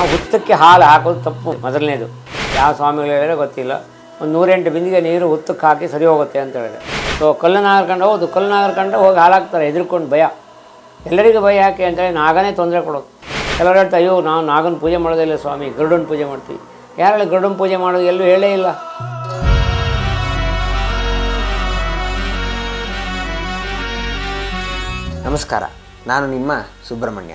ನಾವು ಹುತ್ತಕ್ಕೆ ಹಾಲು ಹಾಕೋದು ತಪ್ಪು. ಮೊದಲನೇದು. ಯಾವ ಸ್ವಾಮಿಗಳು ಹೇಳಿದ್ರೆ ಗೊತ್ತಿಲ್ಲ. ಒಂದು ನೂರೆಂಟು ಬಿಂದಿಗೆ ನೀರು ಹುತ್ತಕ್ಕೆ ಹಾಕಿ ಸರಿ ಹೋಗುತ್ತೆ ಅಂತ ಹೇಳಿದೆ. ಸೊ ಕಲ್ಲನ್ನ ಹಾರ್ಕೊಂಡು ಹೌದು ಕಲ್ಲನ್ನ ಹಾರ್ಕೊಂಡು ಹೋಗಿ ಹಾಲು ಹಾಕ್ತಾರೆ ಹೆದರ್ಕೊಂಡು ಭಯ. ಎಲ್ಲರಿಗೂ ಭಯ ಯಾಕೆ ಅಂತೇಳಿ ನಾಗನೇ ತೊಂದರೆ ಕೊಡೋದು. ಕೆಲವರು ಹೇಳ್ತಾ ಅಯ್ಯೋ, ನಾವು ನಾಗನ ಪೂಜೆ ಮಾಡೋದಿಲ್ಲ ಸ್ವಾಮಿ. ಗರುಡನ ಪೂಜೆ ಮಾಡ್ತೀವಿ. ಯಾರು ಗರುಡನ ಪೂಜೆ ಮಾಡೋದು ಎಲ್ಲೂ ಹೇಳೇ ಇಲ್ಲ. ನಮಸ್ಕಾರ. ನಾನು ನಿಮ್ಮ ಸುಬ್ರಹ್ಮಣ್ಯ.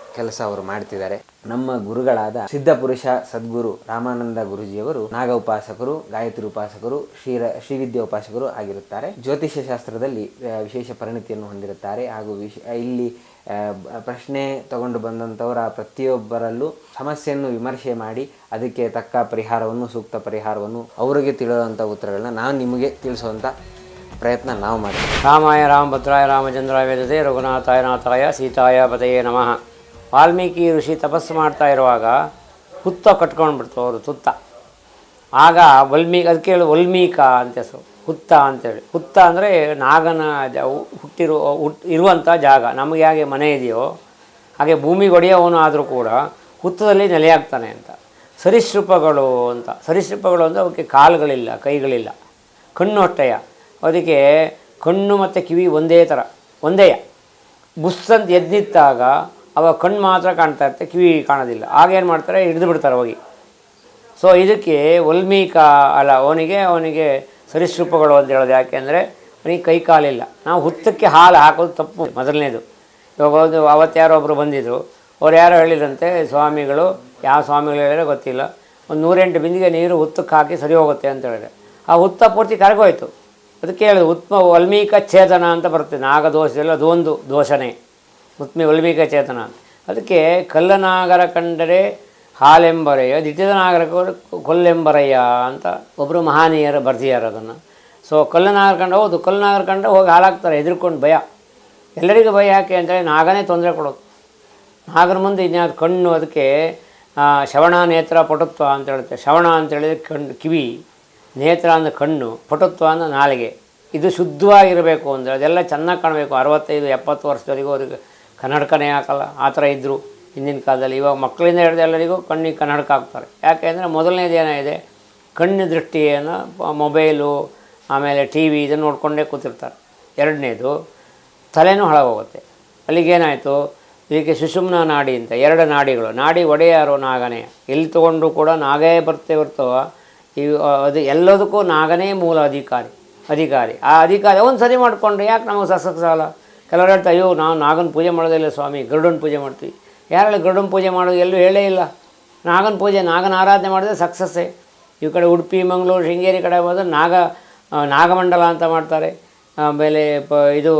ಕೆಲಸ ಅವರು ಮಾಡ್ತಿದ್ದಾರೆ. ನಮ್ಮ ಗುರುಗಳಾದ ಸಿದ್ಧಪುರುಷ ಸದ್ಗುರು ರಾಮಾನಂದ ಗುರುಜಿಯವರು, ನಾಗ ಉಪಾಸಕರು, ಗಾಯತ್ರಿ ಉಪಾಸಕರು, ಶ್ರೀರ, ಶ್ರೀವಿದ್ಯಾ ಉಪಾಸಕರು ಆಗಿರುತ್ತಾರೆ. ಜ್ಯೋತಿಷ್ಯ ಶಾಸ್ತ್ರದಲ್ಲಿ ವಿಶೇಷ ಪರಿಣತಿಯನ್ನು ಹೊಂದಿರುತ್ತಾರೆ. ಹಾಗೂ ವಿಶ್ ಇಲ್ಲಿ ಪ್ರಶ್ನೆ ತಗೊಂಡು ಬಂದಂಥವರ ಪ್ರತಿಯೊಬ್ಬರಲ್ಲೂ ಸಮಸ್ಯೆಯನ್ನು ವಿಮರ್ಶೆ ಮಾಡಿ, ಅದಕ್ಕೆ ತಕ್ಕ ಪರಿಹಾರವನ್ನು, ಸೂಕ್ತ ಪರಿಹಾರವನ್ನು ಅವರಿಗೆ ತಿಳಿಯುವಂಥ ಉತ್ತರಗಳನ್ನ ನಾನು ನಿಮಗೆ ತಿಳಿಸುವಂಥ ಪ್ರಯತ್ನ ನಾವು ಮಾಡ್ತೀವಿ. ರಾಮಾಯ ರಾಮಭದ್ರಾಯ ರಾಮಚಂದ್ರಾಯ ವೇದತೆ ರಘುನಾಥಾಯ ನಾಥಾಯ, ಸೀತಾಯ ಪತಯೇ ನಮಃ. ವಾಲ್ಮೀಕಿ ಋಷಿ ತಪಸ್ಸು ಮಾಡ್ತಾ ಇರುವಾಗ ಹುತ್ತ ಕಟ್ಕೊಂಡ್ಬಿಡ್ತು ಅವರು, ತುತ್ತ. ಆಗ ವಲ್ಮೀಕ ಅದಕ್ಕೆ ಹೇಳಿ ವಲ್ಮೀಕ ಅಂತ ಹೆಸರು, ಹುತ್ತ ಅಂತೇಳಿ. ಹುತ್ತ ಅಂದರೆ ನಾಗನ ಜ ಹುಟ್ಟಿರು ಹುಟ್ ಇರುವಂಥ ಜಾಗ. ನಮಗೆ ಹೇಗೆ ಮನೆ ಇದೆಯೋ, ಹಾಗೆ ಭೂಮಿಗೆ ಒಡೆಯವನು ಆದರೂ ಕೂಡ ಹುತ್ತದಲ್ಲಿ ನೆಲೆಯಾಗ್ತಾನೆ ಅಂತ. ಸರಿಸೃಪಗಳು ಅಂತ. ಸರೀಸೃಪಗಳು ಅಂದರೆ ಅವಕ್ಕೆ ಕಾಲುಗಳಿಲ್ಲ, ಕೈಗಳಿಲ್ಲ. ಕಣ್ಣು ಹೊಟ್ಟೆಯ ಅದಕ್ಕೆ ಕಣ್ಣು ಮತ್ತು ಕಿವಿ ಒಂದೇ ಥರ ಒಂದೇಯ ಬುಸ್ಸಂತ ಎದ್ನಿತ್ತಾಗ ಅವ ಕಣ್ಣು ಮಾತ್ರ ಕಾಣ್ತಾ ಇರುತ್ತೆ, ಕಿವಿ ಕಾಣೋದಿಲ್ಲ. ಆಗೇನು ಮಾಡ್ತಾರೆ, ಹಿಡಿದು ಬಿಡ್ತಾರೆ ಹೋಗಿ. ಸೊ ಇದಕ್ಕೆ ವಲ್ಮೀಕ, ಅಲ್ಲ, ಅವನಿಗೆ ಅವನಿಗೆ ಸರೀಸೃಪಗಳು ಅಂತ ಹೇಳೋದು ಯಾಕೆಂದರೆ ಅವನಿಗೆ ಕೈ ಕಾಲಿಲ್ಲ. ನಾವು ಹುತ್ತಕ್ಕೆ ಹಾಲು ಹಾಕೋದು ತಪ್ಪು, ಮೊದಲನೇದು. ಇವಾಗ ಒಂದು ಅವತ್ತು ಯಾರೋ ಒಬ್ಬರು ಬಂದಿದ್ದರು ಅವ್ರು ಯಾರೋ ಹೇಳಿದಂತೆ ಸ್ವಾಮಿಗಳು, ಯಾವ ಸ್ವಾಮಿಗಳು ಹೇಳಿದ್ರೆ ಗೊತ್ತಿಲ್ಲ. ಒಂದು ನೂರೆಂಟು ಬಿಂದಿಗೆ ನೀರು ಹುತ್ತಕ್ಕೆ ಹಾಕಿ ಸರಿ ಹೋಗುತ್ತೆ ಅಂತ ಹೇಳಿದ್ರೆ ಆ ಹುತ್ತ ಪೂರ್ತಿ ಕರಗೋಯ್ತು. ಅದಕ್ಕೆ ಹೇಳಿದ್ರು, ಉತ್ಮ ವಲ್ಮೀಕ ಛೇದನ ಅಂತ ಬರುತ್ತೆ. ನಾಗದೋಷದಲ್ಲಿ ಅದೊಂದು ದೋಷನೇ. ಉತ್ಮಿ ಒಲ್ಬೀಕ ಚೇತನ. ಅದಕ್ಕೆ ಕಲ್ಲನಾಗರ ಕಂಡರೆ ಹಾಲೆಂಬರಯ್ಯ ದ್ವಿತೀಯ ನಾಗರ ಕೊಲ್ಲೆಂಬರಯ್ಯ ಅಂತ ಒಬ್ಬರು ಮಹಾನೀಯರು ಬರ್ತಿದ್ದಾರೆ ಅದನ್ನು. ಸೊ ಕಲ್ಲನಾಗರ ಕಂಡ, ಹೌದು, ಕಲ್ಲನಾಗರ ಕಂಡ ಹೋಗಿ ಹಾಳಾಗ್ತಾರೆ, ಹೆದರ್ಕೊಂಡು ಭಯ. ಎಲ್ಲರಿಗೂ ಭಯ ಯಾಕೆ ಅಂತೇಳಿ ನಾಗನೇ ತೊಂದರೆ ಕೊಡೋದು. ನಾಗರ ಮುಂದೆ ಇನ್ಯಾವುದು ಕಣ್ಣು, ಅದಕ್ಕೆ ಶವಣ ನೇತ್ರ ಪಟುತ್ವ ಅಂತ ಹೇಳುತ್ತೆ. ಶವಣ ಅಂತ ಹೇಳಿದ್ರೆ ಕಣ್ಣು ಕಿವಿ, ನೇತ್ರ ಅಂದರೆ ಕಣ್ಣು, ಪಟುತ್ವ ಅಂದರೆ ನಾಲಿಗೆ. ಇದು ಶುದ್ಧವಾಗಿರಬೇಕು ಅಂದರೆ ಅದೆಲ್ಲ ಚೆನ್ನಾಗಿ ಕಾಣಬೇಕು. ಅರವತ್ತೈದು, ಎಪ್ಪತ್ತು ವರ್ಷದವರೆಗೂ ಅವ್ರಿಗೆ ಕನ್ನಡಕನೇ ಹಾಕಲ್ಲ. ಆ ಥರ ಇದ್ದರು ಹಿಂದಿನ ಕಾಲದಲ್ಲಿ. ಇವಾಗ ಮಕ್ಕಳಿಂದ ಹಿಡಿದು ಎಲ್ಲರಿಗೂ ಕಣ್ಣಿಗೆ ಕನ್ನಡಕ ಹಾಕ್ತಾರೆ. ಯಾಕೆ ಅಂದರೆ ಮೊದಲನೇದು ಏನಿದೆ ಕಣ್ಣು ದೃಷ್ಟಿಯನ್ನು ಮೊಬೈಲು, ಆಮೇಲೆ ಟಿ ವಿ ಇದನ್ನು ನೋಡಿಕೊಂಡೇ ಕೂತಿರ್ತಾರೆ. ಎರಡನೇದು ತಲೆನೂ ಹಾಳಾಗೋಗುತ್ತೆ. ಅಲ್ಲಿಗೇನಾಯಿತು? ಇದಕ್ಕೆ ಸುಷುಮ್ನ ನಾಡಿ ಅಂತ, ಎರಡು ನಾಡಿಗಳು. ನಾಡಿ ಒಡೆಯಾರು ನಾಗನೇ. ಎಲ್ಲಿ ತೊಗೊಂಡ್ರು ಕೂಡ ನಾಗೇ ಬರ್ತೇ ಬರ್ತವ ಇವು ಅದು ಎಲ್ಲದಕ್ಕೂ ನಾಗನೇ ಮೂಲ ಅಧಿಕಾರಿ. ಅಧಿಕಾರಿ. ಆ ಅಧಿಕಾರಿ ಒಂದು ಸರಿ ಮಾಡಿಕೊಂಡ್ರೆ. ಯಾಕೆ ನಮಗೆ ಸಸಕ್ಕೆ ಆಗಲ್ಲ ಕೆಲವರು ಹೇಳ್ತಾ, ಅಯ್ಯೋ, ನಾವು ನಾಗನ ಪೂಜೆ ಮಾಡೋದಿಲ್ಲ ಸ್ವಾಮಿ, ಗರುಡನ ಪೂಜೆ ಮಾಡ್ತೀವಿ. ಯಾರೆಲ್ಲ ಗರುಡನ ಪೂಜೆ ಮಾಡೋದು ಎಲ್ಲೂ ಹೇಳೇ ಇಲ್ಲ. ನಾಗನ ಪೂಜೆ, ನಾಗನ ಆರಾಧನೆ ಮಾಡಿದ್ರೆ ಸಕ್ಸಸ್ಸೇ. ಈ ಕಡೆ ಉಡುಪಿ, ಮಂಗಳೂರು, ಶೃಂಗೇರಿ ಕಡೆ ಹೋದ್ರೆ ನಾಗ ನಾಗಮಂಡಲ ಅಂತ ಮಾಡ್ತಾರೆ. ಆಮೇಲೆ ಪ, ಇದು,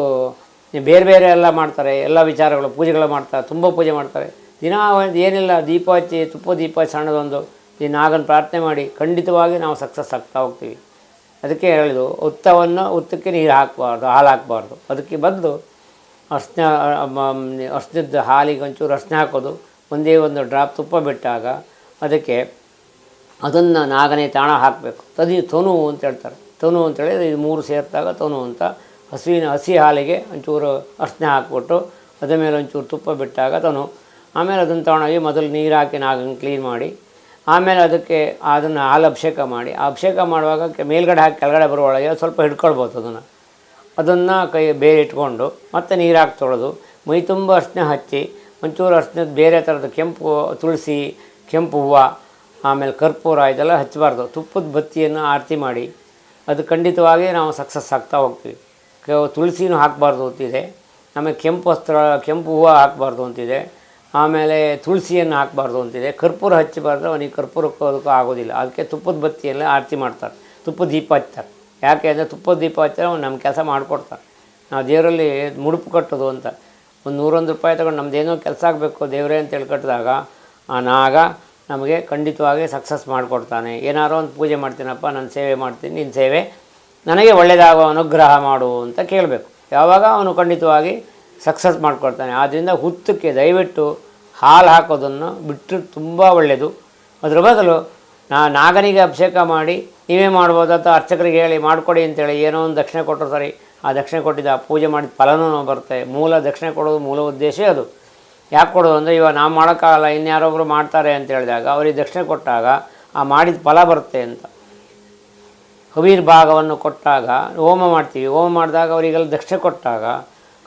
ಬೇರೆ ಬೇರೆ ಎಲ್ಲ ಮಾಡ್ತಾರೆ, ಎಲ್ಲ ವಿಚಾರಗಳು, ಪೂಜೆಗಳು ಮಾಡ್ತಾರೆ, ತುಂಬ ಪೂಜೆ ಮಾಡ್ತಾರೆ. ದಿನ ಏನಿಲ್ಲ ದೀಪ ಹಚ್ಚಿ ತುಪ್ಪ, ದೀಪ ಹಚ್ಚಿ ಸಣ್ಣದೊಂದು ಈ ನಾಗನ ಪ್ರಾರ್ಥನೆ ಮಾಡಿ ಖಂಡಿತವಾಗಿ ನಾವು ಸಕ್ಸಸ್ ಆಗ್ತಾ ಹೋಗ್ತೀವಿ. ಅದಕ್ಕೆ ಹೇಳಿದು ಉತ್ತವನ್ನು, ಉತ್ತಕ್ಕೆ ನೀರು ಹಾಕಬಾರ್ದು, ಹಾಲು ಹಾಕಬಾರ್ದು. ಅದಕ್ಕೆ ಬದಲು ಅರ್ಶಿನ ಅರ್ಶಿನದ ಹಾಲಿಗೆ ಒಂಚೂರು ಅರ್ಶಿನ ಹಾಕೋದು, ಒಂದೇ ಒಂದು ಡ್ರಾಪ್ ತುಪ್ಪ ಬಿಟ್ಟಾಗ ಅದಕ್ಕೆ ಅದನ್ನು ನಾಗನೇ ತಾಣ ಹಾಕಬೇಕು. ತದಿ ತೋನು ಅಂತ ಹೇಳ್ತಾರೆ. ತೊನು ಅಂತೇಳಿ ಇದು ಮೂರು ಸೇರಿದಾಗ ತೋನು ಅಂತ. ಹಸುವಿನ ಹಸಿ ಹಾಲಿಗೆ ಒಂಚೂರು ಅರ್ಶಿನ ಹಾಕ್ಬಿಟ್ಟು ಅದ್ರ ಮೇಲೆ ಒಂಚೂರು ತುಪ್ಪ ಬಿಟ್ಟಾಗ ತೊನು. ಆಮೇಲೆ ಅದನ್ನು ತಗೊಂಡೋಗಿ ಮೊದಲು ನೀರು ಹಾಕಿ ನಾಗನ ಕ್ಲೀನ್ ಮಾಡಿ. ಆಮೇಲೆ ಅದಕ್ಕೆ ಅದನ್ನು ಹಾಲು ಅಭಿಷೇಕ ಮಾಡಿ. ಆ ಅಭಿಷೇಕ ಮಾಡುವಾಗ ಮೇಲ್ಗಡೆ ಹಾಕಿ ಕೆಳಗಡೆ ಬರುವೊಳಗೆ ಸ್ವಲ್ಪ ಹಿಡ್ಕೊಳ್ಬೋದು ಅದನ್ನು. ಅದನ್ನು ಕೈ ಬೇರೆ ಇಟ್ಕೊಂಡು ಮತ್ತೆ ನೀರು ಹಾಕಿ ತೊಳೆದು, ಮೈ ತುಂಬ ಅರ್ಶಿನ ಹಚ್ಚಿ, ಒಂಚೂರು ಅರ್ಶಿನದ ಬೇರೆ ಥರದ ಕೆಂಪು ತುಳಸಿ, ಕೆಂಪು ಹೂವು, ಆಮೇಲೆ ಕರ್ಪೂರ ಇದೆಲ್ಲ ಹಚ್ಚಬಾರ್ದು ತುಪ್ಪದ ಬತ್ತಿಯನ್ನು ಆರತಿ ಮಾಡಿ, ಅದು ಖಂಡಿತವಾಗಿ ನಾವು ಸಕ್ಸಸ್ ಆಗ್ತಾ ಹೋಗ್ತೀವಿ. ತುಳಸಿನೂ ಹಾಕಬಾರ್ದು ಅಂತಿದೆ, ಆಮೇಲೆ ಕೆಂಪು ವಸ್ತ್ರ, ಕೆಂಪು ಹೂವು ಹಾಕಬಾರ್ದು ಅಂತಿದೆ, ಆಮೇಲೆ ತುಳಸಿಯನ್ನು ಹಾಕಬಾರ್ದು ಅಂತಿದೆ. ಕರ್ಪೂರ ಹಚ್ಚಬಾರ್ದು ಅವನಿಗೆ ಕರ್ಪೂರಕ್ಕೂ ಆಗೋದಿಲ್ಲ. ಅದಕ್ಕೆ ತುಪ್ಪದ ಬತ್ತಿಯಲ್ಲಿ ಆರತಿ ಮಾಡ್ತಾರೆ. ತುಪ್ಪದ ದೀಪ ಹಚ್ತಾರೆ. ಯಾಕೆ ಅಂದರೆ ತುಪ್ಪದ ದೀಪ ಹಚ್ಚಿದ್ರೆ ಅವ್ನು ನಮ್ಮ ಕೆಲಸ ಮಾಡಿಕೊಡ್ತಾನೆ. ನಾವು ದೇವರಲ್ಲಿ ಮುಡುಪು ಕಟ್ಟೋದು ಅಂತ. ಒಂದು ನೂರೊಂದು ರೂಪಾಯಿ ತಗೊಂಡು ನಮ್ಮದೇನೋ ಕೆಲಸ ಆಗಬೇಕು ದೇವರೇ ಅಂತ ಹೇಳಿ ಕಟ್ಟಿದಾಗ, ಆ ನಾಗ ನಮಗೆ ಖಂಡಿತವಾಗಿ ಸಕ್ಸಸ್ ಮಾಡಿಕೊಡ್ತಾನೆ. ಏನಾರೋ ಒಂದು ಪೂಜೆ ಮಾಡ್ತೀನಪ್ಪ ನಾನು ಸೇವೆ ಮಾಡ್ತೀನಿ, ನಿನ್ನ ಸೇವೆ ನನಗೆ ಒಳ್ಳೆಯದಾಗೋ ಅನುಗ್ರಹ ಮಾಡು ಅಂತ ಕೇಳಬೇಕು. ಯಾವಾಗ ಅವನು ಖಂಡಿತವಾಗಿ ಸಕ್ಸಸ್ ಮಾಡಿಕೊಡ್ತಾನೆ. ಆದ್ದರಿಂದ ಹುತ್ತಕ್ಕೆ ದಯವಿಟ್ಟು ಹಾಲು ಹಾಕೋದನ್ನು ಬಿಟ್ಟರೆ ತುಂಬ ಒಳ್ಳೆಯದು. ಅದರ ಬದಲು ನಾ ನಾಗನಿಗೆ ಅಭಿಷೇಕ ಮಾಡಿ ನೀವೇ ಮಾಡ್ಬೋದು ಅಥವಾ ಅರ್ಚಕರಿಗೆ ಹೇಳಿ, ಮಾಡಿಕೊಡಿ ಅಂತೇಳಿ, ಏನೋ ಒಂದು ದಕ್ಷಿಣೆ ಕೊಟ್ಟರು ಸರಿ. ಆ ದಕ್ಷಿಣೆ ಕೊಟ್ಟಿದ್ದ, ಆ ಪೂಜೆ ಮಾಡಿದ ಫಲನೂ ಬರುತ್ತೆ. ಮೂಲ ದಕ್ಷಿಣೆ ಕೊಡೋದು ಮೂಲ ಉದ್ದೇಶ ಅದು. ಯಾಕೆ ಕೊಡೋದು ಅಂದರೆ ಇವಾಗ ನಾವು ಮಾಡೋಕ್ಕಾಗಲ್ಲ ಇನ್ಯಾರೊಬ್ಬರು ಮಾಡ್ತಾರೆ ಅಂತ ಹೇಳಿದಾಗ ಅವರಿಗೆ ದಕ್ಷಿಣೆ ಕೊಟ್ಟಾಗ, ಆ ಮಾಡಿದ ಫಲ ಬರುತ್ತೆ ಅಂತ. ಹವೀರ್ ಭಾಗವನ್ನು ಕೊಟ್ಟಾಗ, ಹೋಮ ಮಾಡ್ತೀವಿ. ಹೋಮ ಮಾಡಿದಾಗ ಅವರಿಗೆಲ್ಲ ದಕ್ಷಿಣೆ ಕೊಟ್ಟಾಗ,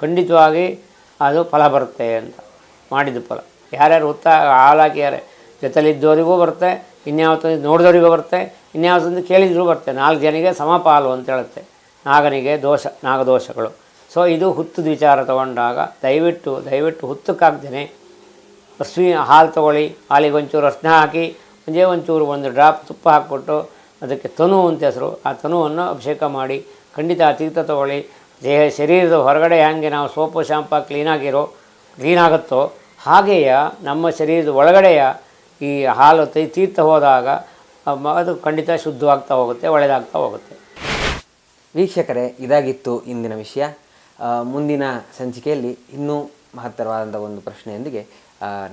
ಖಂಡಿತವಾಗಿ ಅದು ಫಲ ಬರುತ್ತೆ ಅಂತ. ಮಾಡಿದ ಫಲ. ಯಾರ್ಯಾರು ಉತ್ತ ಯಾರೇ ಜೊತೆಲಿದ್ದವರಿಗೂ ಬರುತ್ತೆ ಇನ್ಯಾವತ್ತೊಂದು ನೋಡಿದವರಿಗೂ ಬರುತ್ತೆ, ಇನ್ಯಾವತ್ತೊಂದು ಕೇಳಿದರೂ ಬರುತ್ತೆ. ನಾಲ್ಕು ಜನಿಗೆ ಸಮಪಾಲು ಅಂತ ಹೇಳುತ್ತೆ. ನಾಗನಿಗೆ ದೋಷ, ನಾಗದೋಷಗಳು. ಸೊ ಇದು ಹುತ್ತದ ವಿಚಾರ ತಗೊಂಡಾಗ ದಯವಿಟ್ಟು ದಯವಿಟ್ಟು ಹುತ್ತಕ್ಕಾಗ್ತೇನೆ ಹಸುವಿ ಹಾಲು ತೊಗೊಳ್ಳಿ, ಹಾಲಿಗೆ ಒಂಚೂರು ಅರ್ಶನ ಹಾಕಿ, ಒಂದೇ ಒಂಚೂರು ಒಂದು ಡ್ರಾಪ್ ತುಪ್ಪ ಹಾಕ್ಬಿಟ್ಟು ಅದಕ್ಕೆ ತನು ಅಂತ ಹೆಸರು, ಆ ತನುವನ್ನು ಅಭಿಷೇಕ ಮಾಡಿ, ಖಂಡಿತ ತೀರ್ಥ ತೊಗೊಳ್ಳಿ. ದೇಹ, ಶರೀರದ ಹೊರಗಡೆ ಹೇಗೆ ನಾವು ಸೋಪು, ಶಾಂಪ ಕ್ಲೀನಾಗಿರೋ ಕ್ಲೀನಾಗುತ್ತೋ ಹಾಗೆಯೇ ನಮ್ಮ ಶರೀರದ ಒಳಗಡೆಯ ಈ ಹಾಲು ತೈ ತೀರ್ಥ ಹೋದಾಗ ಅದು ಖಂಡಿತ ಶುದ್ಧವಾಗ್ತಾ ಹೋಗುತ್ತೆ ಒಳ್ಳೆಯದಾಗ್ತಾ ಹೋಗುತ್ತೆ. ವೀಕ್ಷಕರೇ, ಇದಾಗಿತ್ತು ಇಂದಿನ ವಿಷಯ. ಮುಂದಿನ ಸಂಚಿಕೆಯಲ್ಲಿ ಇನ್ನೂ ಮಹತ್ತರವಾದಂಥ ಒಂದು ಪ್ರಶ್ನೆಯೊಂದಿಗೆ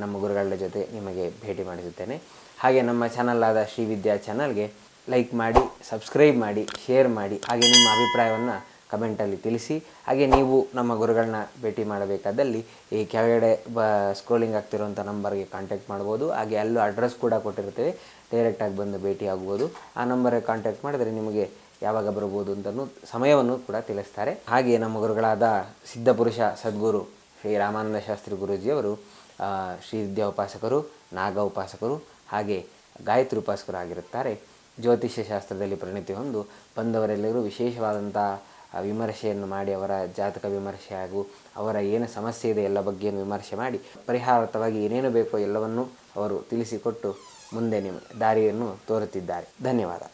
ನಮ್ಮ ಗುರುಗಳ ಜೊತೆ ನಿಮಗೆ ಭೇಟಿ ಮಾಡಿಸುತ್ತೇನೆ. ಹಾಗೆ ನಮ್ಮ ಚಾನಲ್ ಆದ ಶ್ರೀ ವಿದ್ಯಾ ಚಾನಲ್ಗೆ ಲೈಕ್ ಮಾಡಿ, ಸಬ್ಸ್ಕ್ರೈಬ್ ಮಾಡಿ, ಶೇರ್ ಮಾಡಿ, ಹಾಗೆ ನಿಮ್ಮ ಅಭಿಪ್ರಾಯವನ್ನು ಕಮೆಂಟಲ್ಲಿ ತಿಳಿಸಿ. ಹಾಗೆ ನೀವು ನಮ್ಮ ಗುರುಗಳನ್ನ ಭೇಟಿ ಮಾಡಬೇಕಾದಲ್ಲಿ ಈ ಕೆಳಗಡೆ ಬ ಸ್ಕ್ರೋಲಿಂಗ್ ಆಗ್ತಿರುವಂಥ ನಂಬರ್ಗೆ ಕಾಂಟ್ಯಾಕ್ಟ್ ಮಾಡ್ಬೋದು. ಹಾಗೆ ಅಲ್ಲೂ ಅಡ್ರೆಸ್ ಕೂಡ ಕೊಟ್ಟಿರ್ತೇವೆ ಡೈರೆಕ್ಟಾಗಿ ಬಂದು ಭೇಟಿ ಆಗ್ಬೋದು ಆ ನಂಬರ್ಗೆ ಕಾಂಟ್ಯಾಕ್ಟ್ ಮಾಡಿದರೆ ನಿಮಗೆ ಯಾವಾಗ ಬರ್ಬೋದು ಅಂತಲೂ ಸಮಯವನ್ನು ಕೂಡ ತಿಳಿಸ್ತಾರೆ. ಹಾಗೆ ನಮ್ಮ ಗುರುಗಳಾದ ಸಿದ್ಧಪುರುಷ ಸದ್ಗುರು ಶ್ರೀ ರಾಮಾನಂದ ಶಾಸ್ತ್ರಿ ಗುರೂಜಿಯವರು ಶ್ರೀ ವಿದ್ಯಾ ಉಪಾಸಕರು, ನಾಗ ಉಪಾಸಕರು, ಹಾಗೆ ಗಾಯತ್ರಿ ಉಪಾಸಕರು ಆಗಿರುತ್ತಾರೆ. ಜ್ಯೋತಿಷ್ಯ ಶಾಸ್ತ್ರದಲ್ಲಿ ಪರಿಣಿತಿ ಹೊಂದು ಬಂದವರೆಲ್ಲರೂ ವಿಶೇಷವಾದಂಥ ವಿಮರ್ಶೆಯನ್ನು ಮಾಡಿ ಅವರ ಜಾತಕ ವಿಮರ್ಶೆ ಹಾಗೂ ಅವರ ಏನು ಸಮಸ್ಯೆ ಇದೆ ಎಲ್ಲ ಬಗ್ಗೆಯನ್ನು ವಿಮರ್ಶೆ ಮಾಡಿ ಪರಿಹಾರಾರ್ಥವಾಗಿ ಏನೇನು ಬೇಕೋ ಎಲ್ಲವನ್ನೂ ಅವರು ತಿಳಿಸಿಕೊಟ್ಟು ಮುಂದೆ ನಿಮ್ಮ ದಾರಿಯನ್ನು ತೋರುತ್ತಿದ್ದಾರೆ. ಧನ್ಯವಾದ.